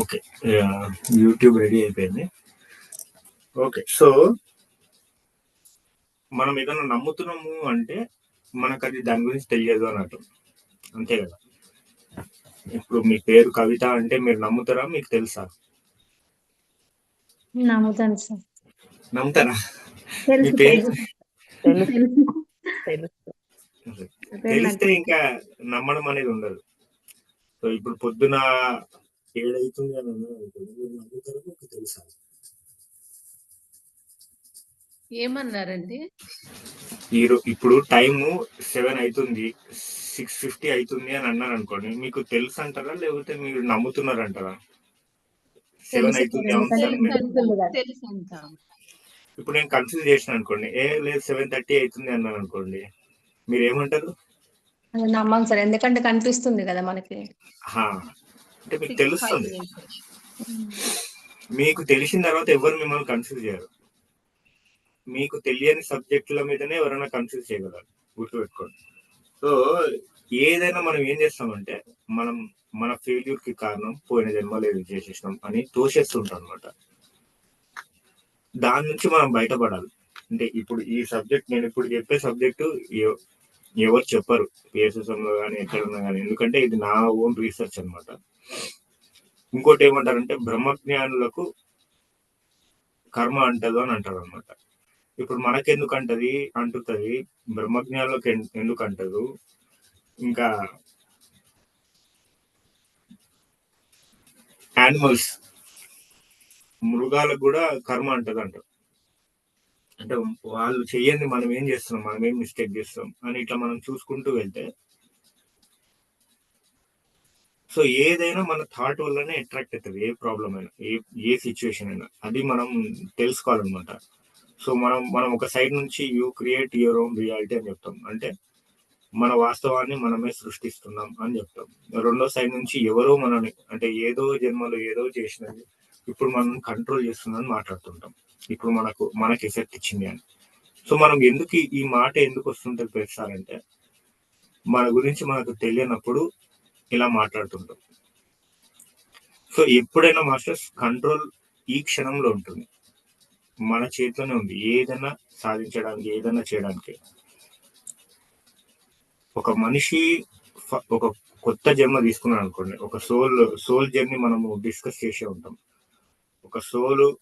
Okay. YouTube ready అయిపోయింది. Okay so మనం ఏదైనా నమ్ముతున్నాము అంటే మనకు అది దాని గురించి తెలియదు అన్నట్టు. అంతే కదా? ఇప్పుడు మీ పేరు కవిత అంటే మీరు నమ్ముతారా? మీకు తెలుసా? నమ్ముతాను సార్. నమ్ముతారా? మీ తెలుసు పేరు? తెలిస్తే ఇంకా నమ్మడం అనేది ఉండదు. సో ఇప్పుడు పొద్దున ఏడైతుంది అని అన్నారు అనుకోండి, మీరు నమ్ముతారా మీకు తెలుసా ఏమన్నారండి? ఈ రో- ఇప్పుడు టైం సెవెన్ అవుతుంది సిక్స్ ఫిఫ్టీ అవుతుంది అని అన్నారు అనుకోండి మీకు తెలుసు అంటారా లేకపోతే మీరు నమ్ముతున్నారు అంటారా? సెవెన్ అవుతుంది మీరు. ఇప్పుడు నేను కన్ఫ్యూజ్ చేసిన అనుకోండి ఏ లేదు సెవెన్ థర్టీ అవుతుంది అన్నాను అనుకోండి మీరు ఏమంటారు నమ్మం సార్ ఎందుకంటే కనిపిస్తుంది కదా మనకి. అంటే మీకు తెలుస్తుంది. మీకు తెలిసిన తర్వాత ఎవరు మిమ్మల్ని కన్ఫ్యూజ్ చేయరు. మీకు తెలియని సబ్జెక్టుల మీదనే ఎవరైనా కన్ఫ్యూజ్ చేయగలరు. గుర్తుపెట్టుకోండి. సో ఏదైనా మనం ఏం చేస్తామంటే మనం మన ఫెయిల్యూర్కి కారణం పోయిన జన్మలో ఏది చేసేసినాం అని తోసేస్తుంటాం అనమాట దాని నుంచి మనం బయటపడాలి. అంటే ఇప్పుడు ఈ సబ్జెక్ట్ నేను ఇప్పుడు చెప్పే సబ్జెక్టు ఎవరు చెప్పరు. PSSM లో కానీ ఎక్కడున్నా కానీ ఎందుకంటే ఇది నా ఓన్ రీసెర్చ్ అన్నమాట. ఇంకోటి ఏమంటారంటే బ్రహ్మజ్ఞానులకు కర్మ అంటదు అని అంటారు అనమాట ఇప్పుడు మనకెందుకు అంటది అంటుతుంది? బ్రహ్మజ్ఞానులకు ఎన్- ఎందుకు అంటదు ఇంకా యానిమల్స్ మృగాలకు కూడా కర్మ అంటది అంటారు అంటే వాళ్ళు చెయ్యండి మనం ఏం చేస్తున్నాం మనం ఏం మిస్టేక్ చేస్తాం అని ఇట్లా మనం చూసుకుంటూ వెళ్తే సో ఏదైనా మన థాట్ వల్లనే అట్రాక్ట్ అవుతుంది ఏ ప్రాబ్లం అయినా ఏ ఏ సిచ్యువేషన్ అయినా. అది మనం తెలుసుకోవాలన్నమాట. సో మనం మనం ఒక సైడ్ నుంచి you create your own reality అని చెప్తాం. అంటే మన వాస్తవాన్ని మనమే సృష్టిస్తున్నాం అని చెప్తాం. రెండో సైడ్ నుంచి ఎవరో మనని అంటే ఏదో జన్మలో ఏదో చేసినది ఇప్పుడు మనం కంట్రోల్ చేస్తుందని మాట్లాడుతుంటాం. ఇప్పుడు మనకు మనకి ఎఫెక్ట్ ఇచ్చింది అని. సో మనం ఎందుకు ఈ- మాట ఎందుకు వస్తుంటుంది ప్రతిసారంటే మన గురించి మనకు తెలియనప్పుడు ఇలా మాట్లాడుతుంటాం. సో ఎప్పుడైనా మాస్టర్స్ కంట్రోల్ ఈ క్షణంలో ఉంటుంది. మన చేతిలోనే ఉంది. ఏదైనా సాధించడానికి ఏదైనా చేయడానికి. ఒక మనిషి ఒక కొత్త జన్మ తీసుకున్నాను అనుకోండి. ఒక సోల్ సోల్ జర్నీ మనము డిస్కస్ చేసే ఉంటాం. ఒక సోలు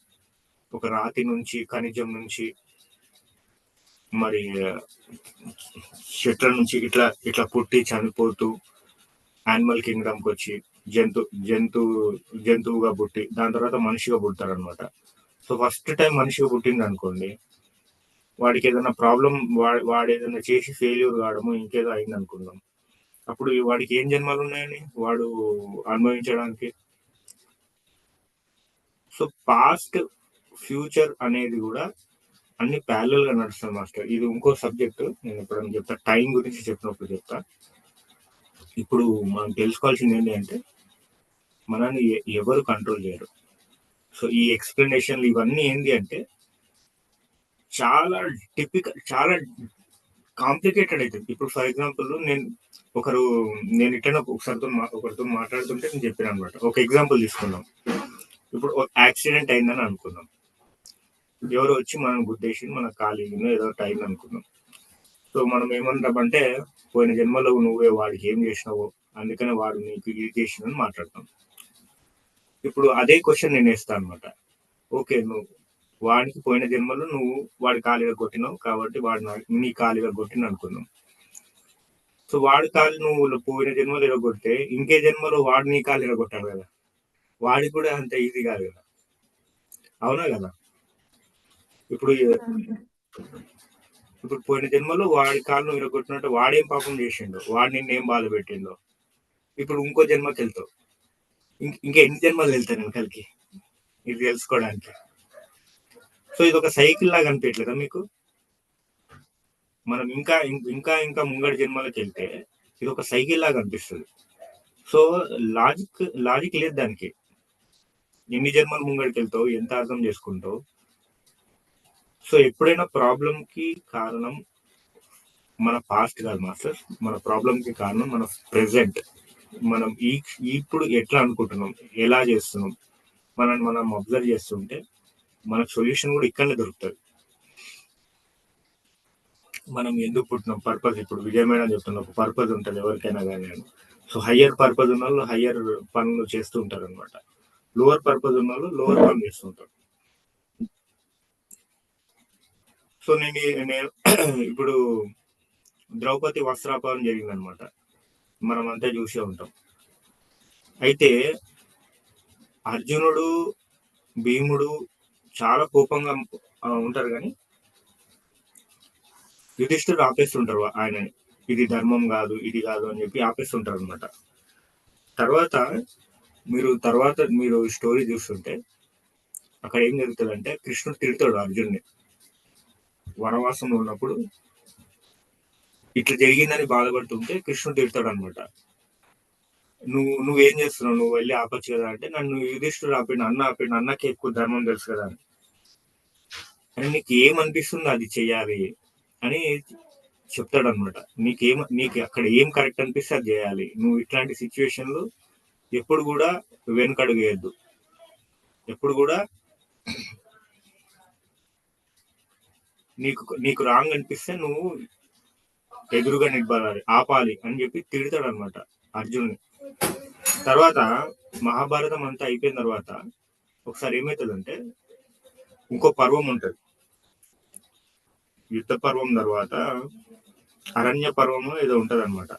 ఒక రాతి నుంచి ఖనిజం నుంచి మరి చెట్ల నుంచి ఇట్లా ఇట్లా పుట్టి చనిపోతూ యానిమల్ కింగ్డమ్కి వచ్చి జంతు జంతు జంతువుగా పుట్టి దాని తర్వాత మనిషిగా పుడతారనమాట సో ఫస్ట్ టైం మనిషిగా పుట్టింది అనుకోండి వాడికి ఏదైనా ప్రాబ్లం వాడు ఏదైనా చేసి ఫెయిల్యూర్ కావడము ఇంకేదో అయింది అనుకుందాం అప్పుడు వాడికి ఏం జన్మలు ఉన్నాయని? వాడు అనుభవించడానికి. సో పాస్ట్ ఫ్యూచర్ అనేది కూడా అన్ని ప్యారల్గా నడుస్తుంది మాస్టర్. ఇది ఇంకో సబ్జెక్ట్ నేను ఎప్పుడైనా చెప్తా టైం గురించి చెప్పినప్పుడు చెప్తా. ఇప్పుడు మనం తెలుసుకోవాల్సింది ఏంటి అంటే మనల్ని ఎవరు కంట్రోల్ చేయరు. సో ఈ ఎక్స్ప్లెనేషన్లు ఇవన్నీ ఏంటి అంటే చాలా టిపికల్ చాలా కాంప్లికేటెడ్ అవుతుంది ఇప్పుడు ఫర్ ఎగ్జాంపుల్ నేను ఒకరు నేను ఇట్లా ఒకసారితో ఒకరితో మాట్లాడుతుంటే నేను చెప్పాను అనమాట. ఒక ఎగ్జాంపుల్ తీసుకుందాం. ఇప్పుడు ఒక యాక్సిడెంట్ అయిందని అనుకుందాం. ఎవరు వచ్చి మనం గుద్దేసి మన ఖాళీలో ఏదో టైం అనుకున్నాం. సో మనం ఏమంటామంటే పోయిన జన్మలో నువ్వే వాడికి ఏం చేసినావో అందుకనే వాడు నీకు ఇది చేసిందని మాట్లాడతాం. ఇప్పుడు అదే క్వశ్చన్ నేను వేస్తాను అనమాట ఓకే నువ్వు వాడికి పోయిన జన్మలో నువ్వు వాడి కాలుగా కొట్టినావు కాబట్టి వాడు నీ కాలుగా కొట్టిన అనుకున్నావు సో వాడి కాలు నువ్వు పోయిన జన్మలో ఇరగొడితే ఇంకే జన్మలో వాడు నీ కాలు ఇరగొట్టాలి కదా. వాడికి కూడా అంత ఈజీ కాదు కదా. అవునా కదా? ఇప్పుడు ఇప్పుడు పోయిన జన్మలో వాడి కాళ్ళు విరగొట్టినట్టు వాడేం పాపం చేసిండో వాడు నిన్ను ఏం బాధ పెట్టిండో? ఇప్పుడు ఇంకో జన్మకి వెళ్తావు. ఇంకా ఎన్ని జన్మలు వెళ్తాను వెనకాలకి ఇది తెలుసుకోవడానికి. సో ఇది ఒక సైకిల్ లాగా అనిపించలేదా మీకు? మనం ఇంకా ఇంకా ఇంకా ముంగడి జన్మలకు వెళ్తే ఇది ఒక సైకిల్ లాగా అనిపిస్తుంది. సో లాజిక్ లాజిక్ లేదు దానికి. ఎన్ని జన్మలు ముంగడికి వెళ్తావు? ఎంత అర్థం చేసుకుంటావు? సో ఎప్పుడైనా ప్రాబ్లం కి కారణం మన పాస్ట్ కాదు మాస్టర్ మన ప్రాబ్లం కి కారణం మన ప్రెసెంట్ మనం ఈ ఇప్పుడు ఎట్లా అనుకుంటున్నాం? ఎలా చేస్తున్నాం? మనం మనం అబ్జర్వ్ చేస్తుంటే మన సొల్యూషన్ కూడా ఇక్కడనే దొరుకుతుంది. మనం ఎందుకు పుట్టినాం? పర్పస్ ఇప్పుడు విజయమైన చెప్తున్నా ఒక పర్పస్ ఉంటుంది ఎవరికైనా కానీ సో హయ్యర్ పర్పస్ ఉన్న వాళ్ళు హయ్యర్ పనులు చేస్తూ ఉంటారు అనమాట లోవర్ పర్పస్ ఉన్న వాళ్ళు లోవర్ పనులు చేస్తుంటారు సో నేను నేను ఇప్పుడు ద్రౌపది వస్త్రాపారం జరిగింది అనమాట మనం అంతా చూసే ఉంటాం. అయితే అర్జునుడు భీముడు చాలా కోపంగా ఉంటారు కానీ యుధిష్ఠుడు ఆపేస్తుంటారు ఆయనని. ఇది ధర్మం కాదు ఇది కాదు అని చెప్పి ఆపేస్తుంటారు అనమాట తర్వాత మీరు తర్వాత మీరు స్టోరీ చూస్తుంటే అక్కడ ఏం జరుగుతుందంటే కృష్ణుడు తిడతాడు అర్జున్ని. వనవాసంలో ఉన్నప్పుడు ఇట్లా జరిగిందని బాధపడుతుంటే కృష్ణుడు తిడతాడు అనమాట నువ్వు నువ్వేం చేస్తున్నావు? నువ్వు వెళ్ళి ఆపచ్చు కదా అంటే నన్ను యుధిష్ఠుడు ఆపిడు అన్న ఆపిడు అన్నకి ఎక్కువ ధర్మం తెలుసు కదా అని. నీకు ఏమనిపిస్తుందో అది చెయ్యాలి అని చెప్తాడు అనమాట నీకేం నీకు అక్కడ ఏం కరెక్ట్ అనిపిస్తే అది చేయాలి. నువ్వు ఇట్లాంటి సిచ్యువేషన్లో ఎప్పుడు కూడా వెనుకడుగు వేయద్దు. ఎప్పుడు కూడా నీకు నీకు రాంగ్ అనిపిస్తే నువ్వు ఎదురుగా నిలబడాలి ఆపాలి అని చెప్పి తిడతాడు అనమాట అర్జునుని. తర్వాత మహాభారతం అంతా అయిపోయిన తర్వాత ఒకసారి ఏమవుతుందంటే ఇంకో పర్వం ఉంటుంది. యుద్ధ పర్వం తర్వాత అరణ్య పర్వము ఏదో ఉంటది అనమాట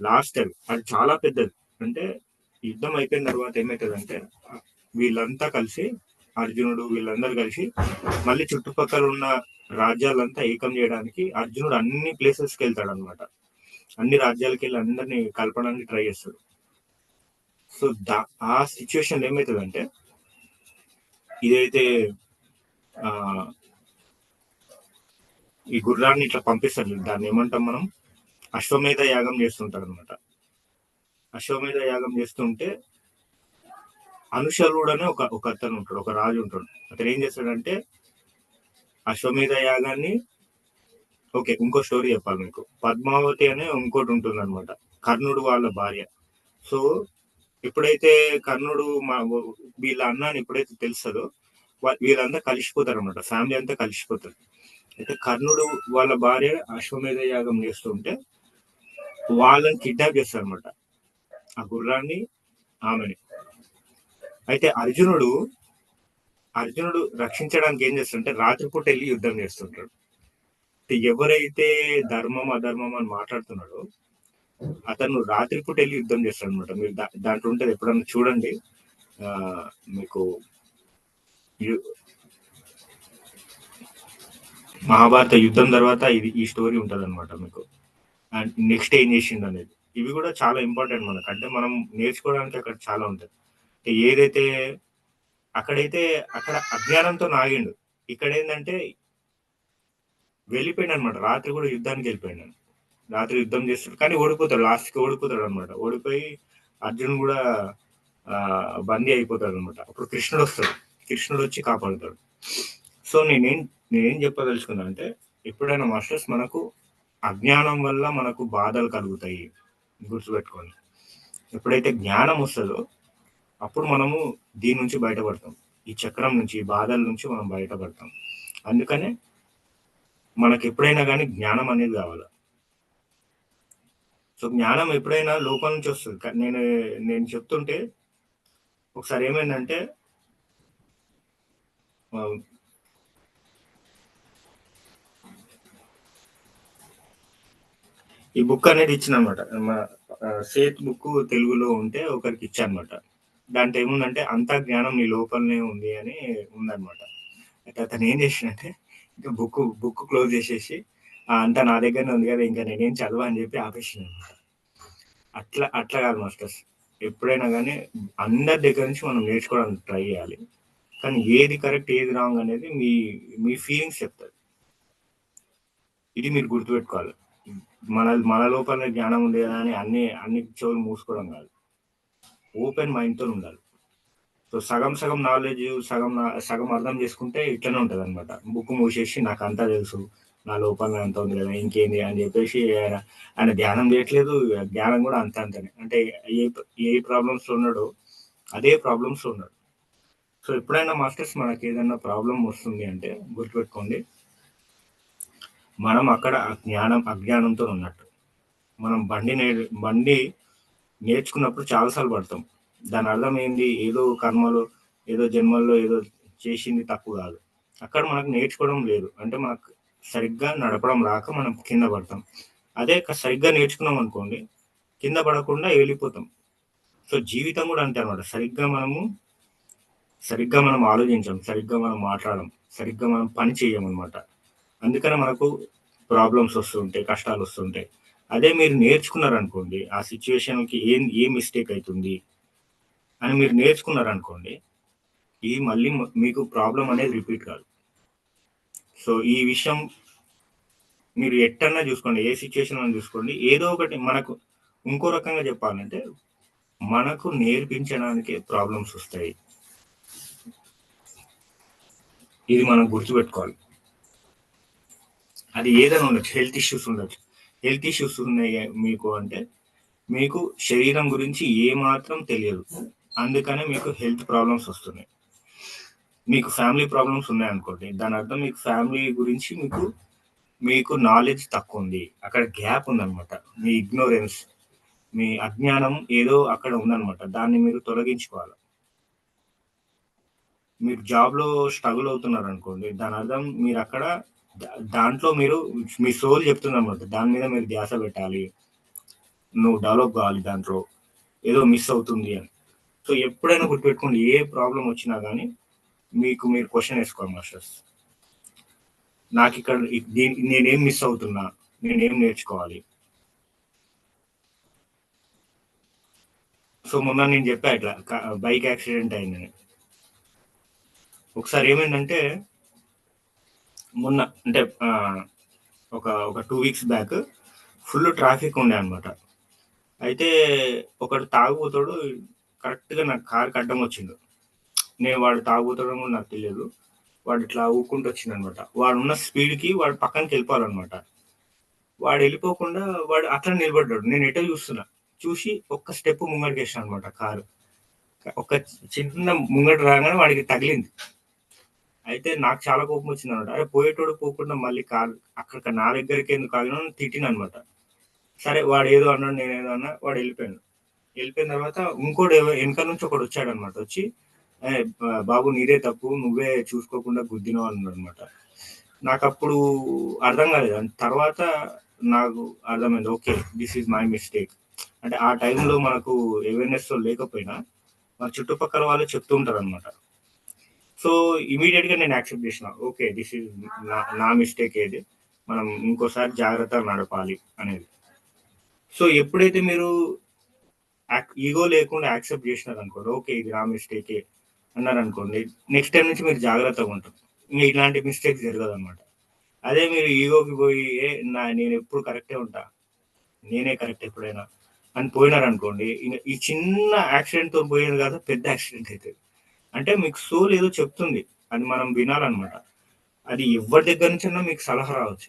లాస్ట్ అది అది చాలా పెద్దది. అంటే యుద్ధం అయిపోయిన తర్వాత ఏమవుతుందంటే వీళ్ళంతా కలిసి అర్జునుడు వీళ్ళందరూ కలిసి మళ్ళీ చుట్టుపక్కల ఉన్న రాజ్యాలంతా ఏకం చేయడానికి అర్జునుడు అన్ని ప్లేసెస్కి వెళ్తాడు అనమాట అన్ని రాజ్యాలకి వెళ్ళి అందరినీ కలపడానికి ట్రై చేస్తాడు. సో దా ఆ సిచ్యువేషన్ ఏమవుతుందంటే ఇదైతే ఆ ఈ గుర్రాన్ని ఇట్లా పంపిస్తారు. దాన్ని ఏమంటాం మనం? అశ్వమేధ యాగం చేస్తుంటారు అనమాట అశ్వమేధ యాగం చేస్తుంటే అనుషరుడు అనే ఒక ఒక అతను ఉంటాడు ఒక రాజు ఉంటాడు. అతను ఏం చేస్తాడంటే అశ్వమేధ యాగాన్ని ఓకే ఇంకో స్టోరీ చెప్పాలి మీకు. పద్మావతి అనే ఇంకోటి ఉంటుంది అనమాట కర్ణుడు వాళ్ళ భార్య. సో ఎప్పుడైతే కర్ణుడు మా వీళ్ళ అన్నాని ఎప్పుడైతే తెలుస్తుందో వీళ్ళంతా కలిసిపోతారు అనమాట ఫ్యామిలీ అంతా కలిసిపోతారు. అయితే కర్ణుడు వాళ్ళ భార్య అశ్వమేధ యాగం చేస్తుంటే వాళ్ళని కిడ్నాప్ చేస్తారు అనమాట ఆ గుర్రాన్ని ఆమెని. అయితే అర్జునుడు అర్జునుడు రక్షించడానికి ఏం చేస్తుంటే రాత్రిపూట వెళ్ళి యుద్ధం చేస్తుంటాడు. ఎవరైతే ధర్మం అధర్మం అని మాట్లాడుతున్నాడో అతను రాత్రిపూట వెళ్ళి యుద్ధం చేస్తాడు అనమాట మీరు దాంట్లో ఉంటుంది ఎప్పుడన్నా చూడండి. ఆ మీకు మహాభారత యుద్ధం తర్వాత ఇది ఈ స్టోరీ ఉంటది అనమాట మీకు. అండ్ నెక్స్ట్ ఏం చేసింది అనేది ఇవి కూడా చాలా ఇంపార్టెంట్ మనకు. అంటే మనం నేర్చుకోవడానికి అక్కడ చాలా ఉంటుంది ఏదైతే అక్కడైతే అక్కడ అజ్ఞానంతో నాగిండు. ఇక్కడ ఏంటంటే వెళ్ళిపోయాడు అనమాట రాత్రి కూడా యుద్ధానికి వెళ్ళిపోయాడు. రాత్రి యుద్ధం చేస్తాడు. కానీ ఓడిపోతాడు. లాస్ట్కి ఓడిపోతాడు అనమాట. ఓడిపోయి అర్జున్ కూడా బందీ అయిపోతాడు అనమాట అప్పుడు కృష్ణుడు వస్తాడు. కృష్ణుడు వచ్చి కాపాడుతాడు. సో నేనేం నేనేం చెప్పదలుచుకున్నా అంటే ఎప్పుడైనా మాస్టర్స్ మనకు అజ్ఞానం వల్ల మనకు బాధలు కలుగుతాయి. గుర్తుపెట్టుకోండి. ఎప్పుడైతే జ్ఞానం వస్తుందో అప్పుడు మనము దీని నుంచి బయటపడతాం. ఈ చక్రం నుంచి ఈ బాధల నుంచి మనం బయటపడతాం. అందుకనే మనకు ఎప్పుడైనా కానీ జ్ఞానం అనేది కావాలి? సో జ్ఞానం ఎప్పుడైనా లోపల నుంచి వస్తుంది. నేను నేను చెప్తుంటే ఒకసారి ఏమైందంటే ఈ బుక్ అనేది ఇచ్చిన అనమాట సేత్ బుక్ తెలుగులో ఉంటే ఒకరికి ఇచ్చా అనమాట దాంట్లో ఏముందంటే అంతా జ్ఞానం నీ లోపలనే ఉంది అని ఉందన్నమాట. అయితే అతను ఏం చేసిందంటే ఇంకా బుక్ బుక్ క్లోజ్ చేసేసి అంతా నా దగ్గరనే ఉంది కదా ఇంకా నేనేం చదవ అని చెప్పి ఆపేసింది అనమాట అట్లా అట్లా కాదు మాస్టర్స్. ఎప్పుడైనా కానీ అందరి దగ్గర నుంచి మనం నేర్చుకోవడానికి ట్రై చేయాలి. కానీ ఏది కరెక్ట్ ఏది రాంగ్ అనేది మీ మీ ఫీలింగ్స్ చెప్తారు ఇది మీరు గుర్తుపెట్టుకోవాలి. మన మన లోపల జ్ఞానం ఉంది కదా అని అన్ని అన్ని చెవులు మూసుకోవడం కాదు. ఓపెన్ మైండ్తో ఉండాలి. సో సగం సగం నాలెడ్జ్ సగం సగం అర్థం చేసుకుంటే ఇట్లనే ఉంటుంది అనమాట బుక్ మూసేసి నాకు అంతా తెలుసు నా లోపల అంత ఉంది కదా ఇంకేంది అని చెప్పేసి ఆయన ఆయన ధ్యానం చేయట్లేదు జ్ఞానం కూడా అంత అంతనే. అంటే ఏ ఏ ప్రాబ్లమ్స్ ఉన్నాడో అదే ప్రాబ్లమ్స్ ఉన్నాడు. సో ఎప్పుడైనా మాస్టర్స్ మనకి ఏదైనా ప్రాబ్లం వస్తుంది అంటే గుర్తుపెట్టుకోండి మనం అక్కడ అజ్ఞానం అజ్ఞానంతో ఉన్నట్టు. మనం బండి నే బండి నేర్చుకున్నప్పుడు చాలాసార్లు పడతాం. దాని అర్థం ఏంది? ఏదో కర్మలో ఏదో జన్మల్లో ఏదో చేసింది తప్పు కాదు. అక్కడ మనకు నేర్చుకోవడం లేదు. అంటే మనకు సరిగ్గా నడపడం రాక మనం కింద పడతాం. అదే సరిగ్గా నేర్చుకున్నాం అనుకోండి కింద పడకుండా వెళ్ళిపోతాం సో జీవితం కూడా అంతే అనమాట సరిగ్గా మనము సరిగ్గా మనం ఆలోచించాం సరిగ్గా మనం మాట్లాడడం సరిగ్గా మనం పని చేయం అనమాట అందుకనే మనకు ప్రాబ్లమ్స్ వస్తుంటాయి కష్టాలు వస్తుంటాయి. అదే మీరు నేర్చుకున్నారనుకోండి ఆ సిచ్యువేషన్కి ఏం ఏ మిస్టేక్ అవుతుంది అని మీరు నేర్చుకున్నారనుకోండి ఇది మళ్ళీ మీకు ప్రాబ్లం అనేది రిపీట్ కాదు. సో ఈ విషయం మీరు ఎట్టన్నా చూసుకోండి ఏ సిచ్యువేషన్ అని చూసుకోండి ఏదో ఒకటి మనకు ఇంకో రకంగా చెప్పాలంటే మనకు నేర్పించడానికి ప్రాబ్లమ్స్ వస్తాయి. ఇది మనం గుర్తుపెట్టుకోవాలి. అది ఏదైనా ఉండొచ్చు హెల్త్ ఇష్యూస్ ఉండొచ్చు. హెల్త్ ఇష్యూస్ ఉన్నాయి మీకు అంటే మీకు శరీరం గురించి ఏ మాత్రం తెలియదు. అందుకనే మీకు హెల్త్ ప్రాబ్లమ్స్ వస్తున్నాయి. మీకు ఫ్యామిలీ ప్రాబ్లమ్స్ ఉన్నాయి అనుకోండి దాని అర్థం మీకు ఫ్యామిలీ గురించి మీకు మీకు నాలెడ్జ్ తక్కువ ఉంది. అక్కడ గ్యాప్ ఉందనమాట మీ ఇగ్నోరెన్స్ మీ అజ్ఞానం ఏదో అక్కడ ఉందనమాట దాన్ని మీరు తొలగించుకోవాలి. మీరు జాబ్లో స్ట్రగుల్ అవుతున్నారు అనుకోండి దాని అర్థం మీరు అక్కడ దాంట్లో మీరు మీ సోల్ చెప్తుందన్నమాట దాని మీద మీరు ధ్యాస పెట్టాలి. నువ్వు డెవలప్ కావాలి దాంట్లో. ఏదో మిస్ అవుతుంది అని. సో ఎప్పుడైనా గుర్తుపెట్టుకోండి ఏ ప్రాబ్లం వచ్చినా కానీ మీకు మీరు క్వశ్చన్ వేసుకోవాలి మాస్టర్స్. నాకు ఇక్కడ నేనేం మిస్ అవుతున్నా నేనేం నేర్చుకోవాలి? సో మొన్న నేను చెప్పా ఇట్లా బైక్ యాక్సిడెంట్ అయిందని. ఒకసారి ఏమైందంటే మొన్న అంటే ఒక ఒక two weeks back full traffic ఉండే అనమాట అయితే ఒకడు తాగుబోతాడు కరెక్ట్గా నాకు కారు అడ్డం వచ్చిండు. నేను వాడు తాగుబోతాడో కూడా నాకు తెలియదు. వాడు ఇట్లా ఊక్కుంటూ వచ్చిండు అనమాట వాడు ఉన్న స్పీడ్కి వాడు పక్కనకి వెళ్ళిపోవాలన్నమాట. వాడు వెళ్ళిపోకుండా వాడు అట్లా నిలబడ్డాడు. నేను ఎటో చూస్తున్నా. చూసి ఒక్క స్టెప్ ముంగడికి వేసాను అనమాట కారు. ఒక చిన్న ముంగడు రాగానే వాడికి తగిలింది. అయితే నాకు చాలా కోపం వచ్చింది అనమాట అరే పోయేటోడు పోకుండా మళ్ళీ కారు అక్కడ నా దగ్గరికి ఎందుకు ఆగినా తిట్టిన అనమాట సరే వాడు ఏదో అన్నాడు నేను ఏదో అన్నా వాడు వెళ్ళిపోయాడు. వెళ్ళిపోయిన తర్వాత ఇంకోటి వెనక నుంచి ఒకడు వచ్చాడు అనమాట వచ్చి బాబు నీదే తప్పు నువ్వే చూసుకోకుండా గుద్దినావు అన్నాడు అనమాట నాకు అప్పుడు అర్థం కాలేదు. తర్వాత నాకు అర్థమైంది okay this is my mistake అంటే ఆ టైంలో మనకు అవేర్నెస్ లేకపోయినా మన చుట్టుపక్కల వాళ్ళు చెప్తూ ఉంటారు అనమాట సో ఇమీడియట్గా నేను యాక్సెప్ట్ చేసిన. ఓకే దిస్ ఇస్ నా మిస్టేక్ ఏది? మనం ఇంకోసారి జాగ్రత్తగా నడపాలి అనేది. సో ఎప్పుడైతే మీరు ఈగో లేకుండా యాక్సెప్ట్ చేసినారు అనుకోండి ఓకే ఇది నా మిస్టేకే అన్నారు అనుకోండి నెక్స్ట్ టైం నుంచి మీరు జాగ్రత్తగా ఉంటారు. ఇంకా ఇలాంటి మిస్టేక్స్ జరగదు అనమాట అదే మీరు ఈగోకి పోయి ఏ నా నేను ఎప్పుడు కరెక్టే ఉంటా? నేనే కరెక్ట్ ఎప్పుడైనా? అని పోయినారు అనుకోండి ఈ చిన్న యాక్సిడెంట్తో పోయేది కాదు పెద్ద యాక్సిడెంట్ అవుతుంది అంటే మీకు సోల్ ఏదో చెప్తుంది. అది మనం వినాలన్నమాట. అది ఎవరి దగ్గర నుంచైనా మీకు సలహా రావచ్చు.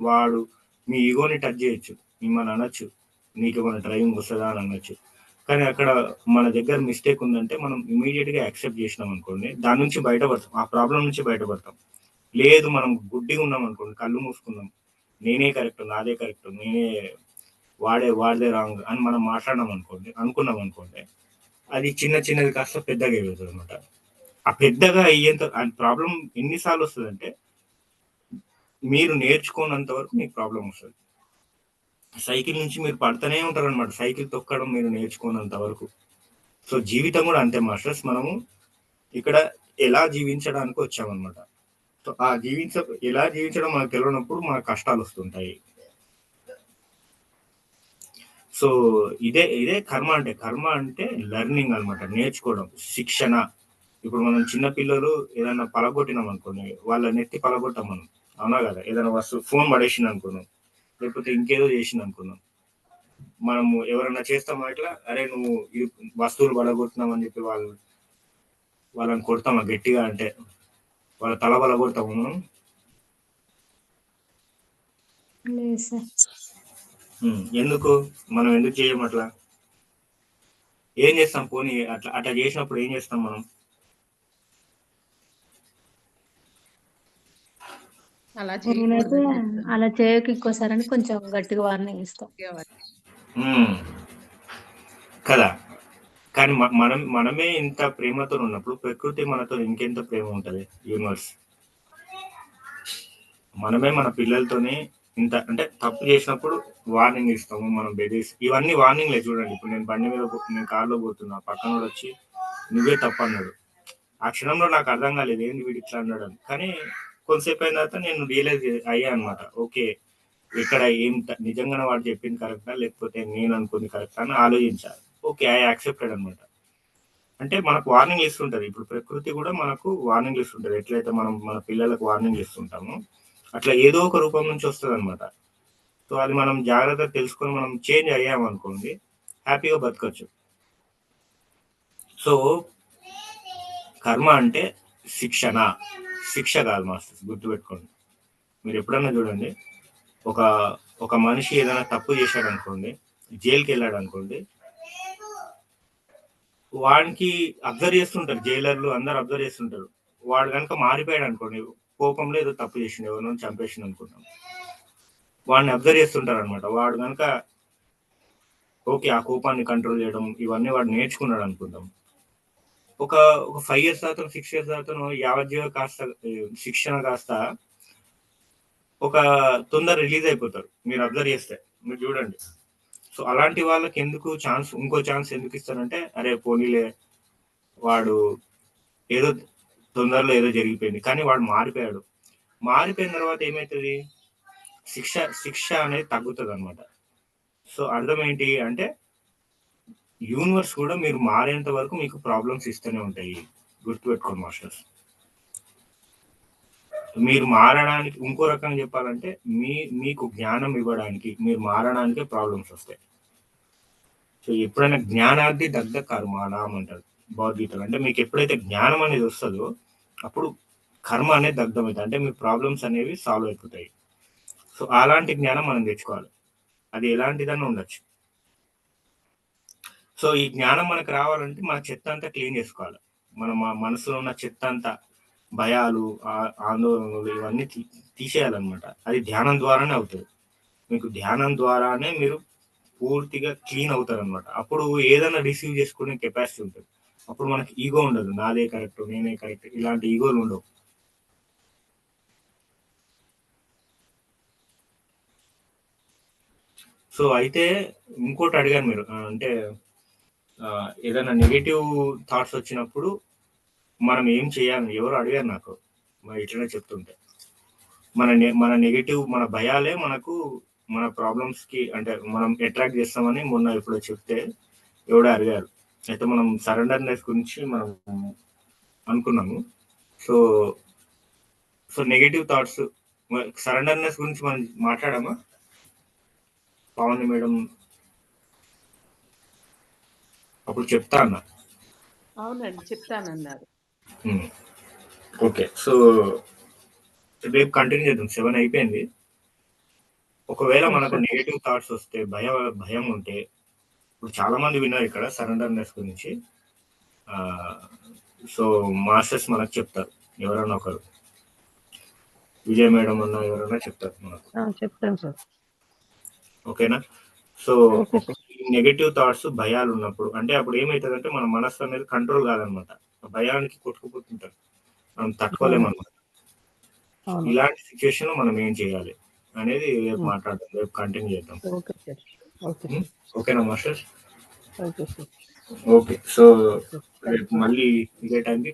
వాడు మీ ఈగోని టచ్ చేయొచ్చు మిమ్మల్ని అనొచ్చు నీకు మన డ్రైవింగ్ వస్తుందా అని అనొచ్చు. కానీ అక్కడ మన దగ్గర మిస్టేక్ ఉందంటే మనం ఇమీడియట్గా యాక్సెప్ట్ చేసినాం అనుకోండి దాని నుంచి బయటపడతాం. ఆ ప్రాబ్లం నుంచి బయటపడతాం. లేదు మనం గుడ్డిగా ఉన్నాం అనుకోండి కళ్ళు మూసుకున్నాం నేనే కరెక్ట్ నాదే కరెక్ట్ నేనే వాడే వాడిదే రాంగ్ అని మనం మాట్లాడినాం అనుకోండి అనుకున్నాం అనుకోండి అది చిన్న చిన్నది కాస్త పెద్దగా అయిపోతుంది అనమాట ఆ పెద్దగా అయ్యేంత ప్రాబ్లం ఎన్నిసార్లు వస్తుందంటే మీరు నేర్చుకోనంత వరకు మీకు ప్రాబ్లం వస్తుంది. సైకిల్ నుంచి మీరు పడుతూనే ఉంటారు అనమాట సైకిల్ తొక్కడం మీరు నేర్చుకోనంత వరకు. సో జీవితం కూడా అంతే మాస్టర్స్. మనము ఇక్కడ ఎలా జీవించడానికి వచ్చామన్నమాట. సో ఆ జీవించ ఎలా జీవించడం మనకు తెలియనప్పుడు మనకు కష్టాలు వస్తుంటాయి. సో ఇదే ఇదే కర్మ అంటే కర్మ అంటే లెర్నింగ్ అనమాట నేర్చుకోవడం శిక్షణ. ఇప్పుడు మనం చిన్న పిల్లలు ఏదైనా పలగొట్టినాం అనుకోండి వాళ్ళ నెత్తి పలగొట్టాం మనం. అవునా కదా? ఏదైనా వస్తువు ఫోన్ పడేసింది అనుకున్నాం లేకపోతే ఇంకేదో చేసింది అనుకున్నాం. మనము ఎవరైనా చేస్తామా అట్లా అరే నువ్వు ఈ వస్తువులు పడగొట్టినావు అని చెప్పి వాళ్ళు వాళ్ళని కొడతామా గట్టిగా అంటే వాళ్ళ తల పలగొడతాము మనం. ఎందుకు? మనం ఎందుకు చేయం అట్లా? ఏం చేస్తాం? పోనీ అట్లా అట్లా చేసినప్పుడు ఏం చేస్తాం మనం? అలా నేనైతే అలా చేయక ఇంకోసారి అని కొంచెం గట్టిగా వార్నింగ్ ఇస్తాం కదా? కానీ మనం మనమే ఇంత ప్రేమతో ఉన్నప్పుడు ప్రకృతి మనతో ఇంకెంత ప్రేమ ఉంటది? యూనివర్స్. మనమే మన పిల్లలతోనే ఇంత అంటే తప్పు చేసినప్పుడు వార్నింగ్ ఇస్తాము మనం బెదిరిస్ ఇవన్నీ వార్నింగ్లే చూడండి. ఇప్పుడు నేను బండి మీద నేను కార్లో పోతున్నా. పక్కన వచ్చి నువ్వే తప్పు అన్నాడు. ఆ క్షణంలో నాకు అర్థం కాలేదు. ఏంటి వీడు ఇట్లా అన్నాడు అని. కానీ కొంతసేపు అయిన తర్వాత నేను రియలైజ్ అయ్యా అనమాట ఓకే ఇక్కడ ఏం నిజంగానే వాడు చెప్పింది కరెక్టా? లేకపోతే నేను అనుకుంది కరెక్టా? అని ఆలోచించాలి ఓకే ఐ యాక్సెప్టెడ్ అనమాట అంటే మనకు వార్నింగ్ ఇస్తుంటది ఇప్పుడు ప్రకృతి కూడా మనకు వార్నింగ్ ఇస్తుంటది ఎట్లయితే మనం మన పిల్లలకు వార్నింగ్ ఇస్తుంటామో అట్లా ఏదో ఒక రూపం నుంచి వస్తుంది అనమాట సో అది మనం జాగ్రత్తగా తెలుసుకొని మనం చేంజ్ అయ్యామనుకోండి హ్యాపీగా బతకచ్చు. సో కర్మ అంటే శిక్షణ. శిక్ష కాదు మాస్టర్స్ గుర్తుపెట్టుకోండి. మీరు ఎప్పుడన్నా చూడండి ఒక ఒక మనిషి ఏదైనా తప్పు చేశాడు అనుకోండి జైలుకి వెళ్ళాడు అనుకోండి వాడికి అబ్జర్వ్ చేస్తుంటారు జైలర్లు అందరు అబ్జర్వ్ చేస్తుంటారు. వాడు కనుక మారిపోయాడు అనుకోండి కోపంలో ఏదో తప్పు చేసిండు ఎవరినో చంపేసిండు అనుకుంటాం. వాడిని అబ్జర్వ్ చేస్తుంటారు అనమాట వాడు కనుక ఓకే ఆ కోపాన్ని కంట్రోల్ చేయడం ఇవన్నీ వాడు నేర్చుకున్నాడు అనుకుందాం ఒక ఒక ఫైవ్ ఇయర్స్ తర్వాత సిక్స్ ఇయర్స్ తర్వాత యావజ్జీవ కాస్త శిక్షణ కాస్త ఒక తొందర రిలీజ్ అయిపోతారు. మీరు అబ్జర్వ్ చేస్తే మీరు చూడండి. సో అలాంటి వాళ్ళకి ఎందుకు ఛాన్స్ ఇంకో ఛాన్స్ ఎందుకు ఇస్తారంటే అరే పోనీలే వాడు ఏదో తొందరలో ఏదో జరిగిపోయింది. కానీ వాడు మారిపోయాడు. మారిపోయిన తర్వాత ఏమవుతుంది శిక్ష శిక్ష అనేది తగ్గుతుంది అనమాట సో అర్థం ఏంటి అంటే యూనివర్స్ కూడా మీరు మారేంత వరకు మీకు ప్రాబ్లమ్స్ ఇస్తూనే ఉంటాయి. గుర్తుపెట్టుకోండి మాస్టర్స్. మీరు మారడానికి ఇంకో రకంగా చెప్పాలంటే మీ మీకు జ్ఞానం ఇవ్వడానికి మీరు మారడానికే ప్రాబ్లమ్స్ వస్తాయి. సో ఎప్పుడైనా జ్ఞానార్థి దగ్ధ కర్మాణం అంటారు భగవద్గీతలో. అంటే మీకు ఎప్పుడైతే జ్ఞానం అనేది వస్తుందో అప్పుడు కర్మ అనేది దగ్ధమవుతుంది అంటే మీ ప్రాబ్లమ్స్ అనేవి సాల్వ్ అయిపోతాయి. సో అలాంటి జ్ఞానం మనం తెచ్చుకోవాలి. అది ఎలాంటిదన్నా ఉండొచ్చు. సో ఈ జ్ఞానం మనకు రావాలంటే మన చెత్త అంతా క్లీన్ చేసుకోవాలి. మన మా మనసులో ఉన్న చెత్త అంతా భయాలు ఆ- ఆందోళనలు ఇవన్నీ తీ- తీసేయాలన్నమాట. అది ధ్యానం ద్వారానే అవుతుంది. మీకు ధ్యానం ద్వారానే మీరు పూర్తిగా క్లీన్ అవుతారు అనమాట అప్పుడు ఏదైనా రిసీవ్ చేసుకునే కెపాసిటీ ఉంటుంది. అప్పుడు మనకి ఈగో ఉండదు. నాదే కరెక్ట్ నేనే కరెక్ట్ ఇలాంటి ఈగోలు ఉండవు. సో అయితే ఇంకోటి అడిగాను మీరు. అంటే ఏదైనా నెగిటివ్ థాట్స్ వచ్చినప్పుడు మనం ఏం చేయాలి? ఎవరు అడిగారు నాకు? మరి ఇట్లనే చెప్తుంటే. మన నె- మన నెగిటివ్ మన భయాలే మనకు మన ప్రాబ్లమ్స్కి అంటే మనం అట్రాక్ట్ చేస్తామని మొన్న ఎప్పుడో చెప్తే ఎవడో అడిగారు. అయితే మనం సరెండర్నెస్ గురించి మనం అనుకున్నాము. So so negative thoughts surrenderness గురించి మనం మాట్లాడామా? పవన్ మేడం అప్పుడు చెప్తా అన్నా. అవునండి చెప్తానన్నారు. ఓకే సో రేపు కంటిన్యూ చేద్దాం. సెవెన్ అయిపోయింది. ఒకవేళ మనకు నెగిటివ్ థాట్స్ వస్తే భయ భయం ఉంటే ఇప్పుడు చాలా మంది విన్నారు ఇక్కడ సరెండర్నెస్ గురించి. సో మాస్టర్స్ మనకు చెప్తారు. ఎవరన్నా ఒకరు. విజయ్ మేడం అన్న ఎవరన్నా చెప్తారు మనకు. చెప్తాను సార్. ఓకేనా? సో నెగటివ్ థాట్స్ భయాలు ఉన్నప్పుడు అంటే అప్పుడు ఏమవుతుందంటే మన మనస్సు అనేది కంట్రోల్ కాదనమాట. భయానికి కొట్టుకుపోతుంటారు. మనం తట్టుకోలేము అనమాట అవును. ఇలాంటి సిచ్యువేషన్లో మనం ఏం చేయాలి అనేది రేపు మాట్లాడదాం రేపు కంటిన్యూ చేద్దాం. ఓకేనా మాస్టర్ ఓకే ఓకే సో రేపు మళ్ళీ ఇదే టైంకి